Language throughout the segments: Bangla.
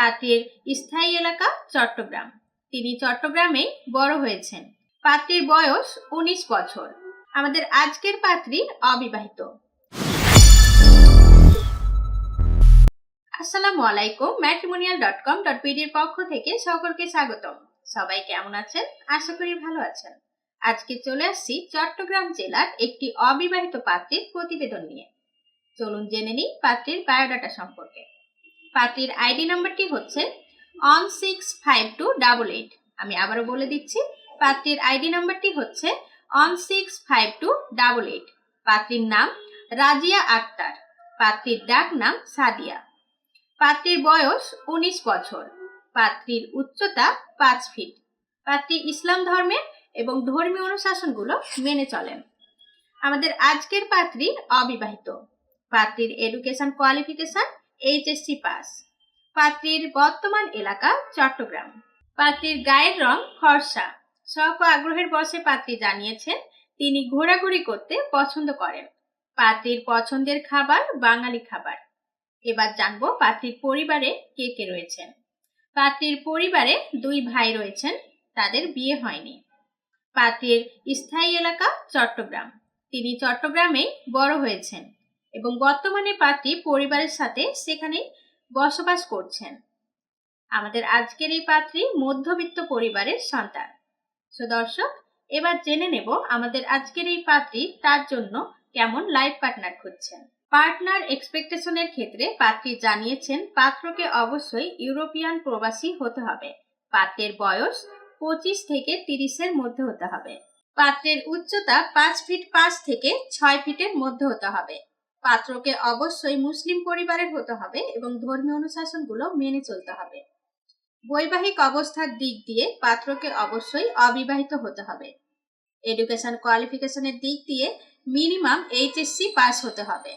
পাত্রীর স্থায়ী এলাকা চট্টগ্রাম। তিনি চট্টগ্রামেই বড় হয়েছেন। পাত্রীর বয়স উনিশ বছর। আমাদের আজকের পাত্রী অবিবাহিত। আসসালামু আলাইকুম ম্যাট্রিমোনিয়াল ডট কম ডট পিডির পক্ষ থেকে সকলকে স্বাগতম। সবাই কেমন আছেন? আশা করি ভালো আছেন। আজকে চলে আসছি চট্টগ্রাম জেলার একটি অবিবাহিত পাত্রীর প্রতিবেদন নিয়ে। চলুন জেনে নিই পাত্রীর বায়োডাটা সম্পর্কে। পাত্রীর আইডি নাম্বারটি হচ্ছে one six five two double eight আমি আবারও বলে দিচ্ছি পাত্রীর আইডি নাম্বারটি হচ্ছে one six five two double eight পাত্রীর নাম রাজিয়া আক্তার পাত্রীর ডাক নাম সাদিয়া। পাত্রীর বয়স উনিশ বছর পাত্রীর উচ্চতা পাঁচ ফিট। পাত্রী ইসলাম ধর্মের এবং ধর্মীয় অনুশাসনগুলো মেনে চলেন। আমাদের আজকের পাত্রী অবিবাহিত। পাত্রীর এডুকেশন কোয়ালিফিকেশন এইচএসসি পাস পাত্রীর বর্তমান এলাকা, চট্টগ্রাম। পাত্রীর গায়ের রং ফর্সা। শখ আগ্রহের বসে পাত্রী জানিয়েছেন, তিনি ঘোরাঘুরি করতে পছন্দ করেন। পাত্রীর পছন্দের খাবার বাঙালি খাবার। এবার জানব পাত্রীর পরিবারে কে কে রয়েছেন। পাত্রীর পরিবারে দুই ভাই রয়েছেন, তাদের বিয়ে হয়নি। পাত্রীর স্থায়ী এলাকা চট্টগ্রাম। তিনি চট্টগ্রামেই বড় হয়েছেন। এবং বর্তমানে পাত্রী পরিবারের সাথে সেখানেই বসবাস করছেন। আমাদের আজকের এই পাত্রী মধ্যবিত্ত পরিবারের সন্তান। সো দর্শক, এবার জেনে নেব আমাদের আজকের এই পাত্রী তার জন্য কেমন লাইফ পার্টনার খুঁজছেন। পার্টনার এক্সপেকটেশনের ক্ষেত্রে পাত্রী জানিয়েছেন পাত্রকে অবশ্যই ইউরোপিয়ান প্রবাসী হতে হবে। পাত্রের বয়স পঁচিশ থেকে তিরিশের মধ্যে হতে হবে। পাত্রের উচ্চতা পাঁচ ফিট পাঁচ থেকে ছয় ফিটের মধ্যে হতে হবে। পাত্রকে অবশ্যই মুসলিম পরিবারের হতে হবে এবং ধর্মীয় অনুশাসনগুলো মেনে চলতে হবে। বৈবাহিক অবস্থার দিক দিয়ে পাত্রকে অবশ্যই অবিবাহিত হতে হবে। এডুকেশন কোয়ালিফিকেশনের দিক দিয়ে মিনিমাম এইচএসসি পাস হতে হবে।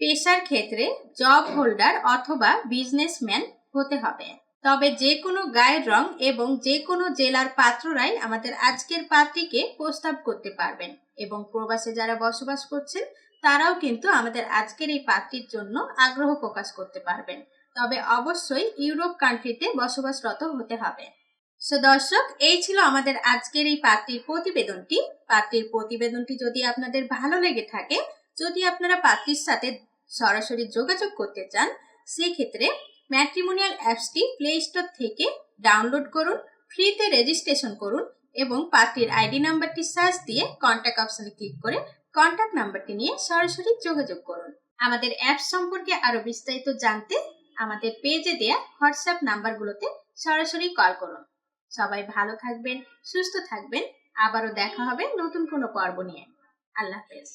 পেশার ক্ষেত্রে জব হোল্ডার অথবা বিজনেসম্যান হতে হবে। তবে যে কোনো গায়ের রং এবং যে কোনো জেলার পাত্ররাই আমাদের আজকের পাত্রীকে প্রস্তাব করতে পারবেন এবং প্রবাসে যারা বসবাস করছেন তারাও কিন্তু আমাদের আজকের এই পাত্রীর জন্য আগ্রহ প্রকাশ করতে পারবেন। তবে অবশ্যই ইউরোপ কান্ট্রিতে বসবাসরত হতে হবে। সো দর্শক, এই ছিল আমাদের আজকের এই পাত্রীর প্রতিবেদনটি। পাত্রীর প্রতিবেদনটি যদি আপনাদের ভালো লেগে থাকে, যদি আপনারা পাত্রীর সাথে সরাসরি যোগাযোগ করতে চান, সেক্ষেত্রে ম্যাট্রিমোনিয়াল অ্যাপসটি প্লে স্টোর থেকে ডাউনলোড করুন ফ্রিতে রেজিস্ট্রেশন করুন এবং পাত্রীর আইডি নাম্বারটি সার্চ দিয়ে কন্ট্যাক্ট অপশনে ক্লিক করে কন্ট্যাক্ট নাম্বারটি নিয়ে সরাসরি যোগাযোগ করুন। আমাদের অ্যাপ সম্পর্কে আরও বিস্তারিত জানতে আমাদের পেজে দেয়া হোয়াটসঅ্যাপ নাম্বারগুলোতে সরাসরি কল করুন। সবাই ভালো থাকবেন, সুস্থ থাকবেন। আবারও দেখা হবে নতুন কোনো পর্ব নিয়ে। আল্লাহ হাফেজ।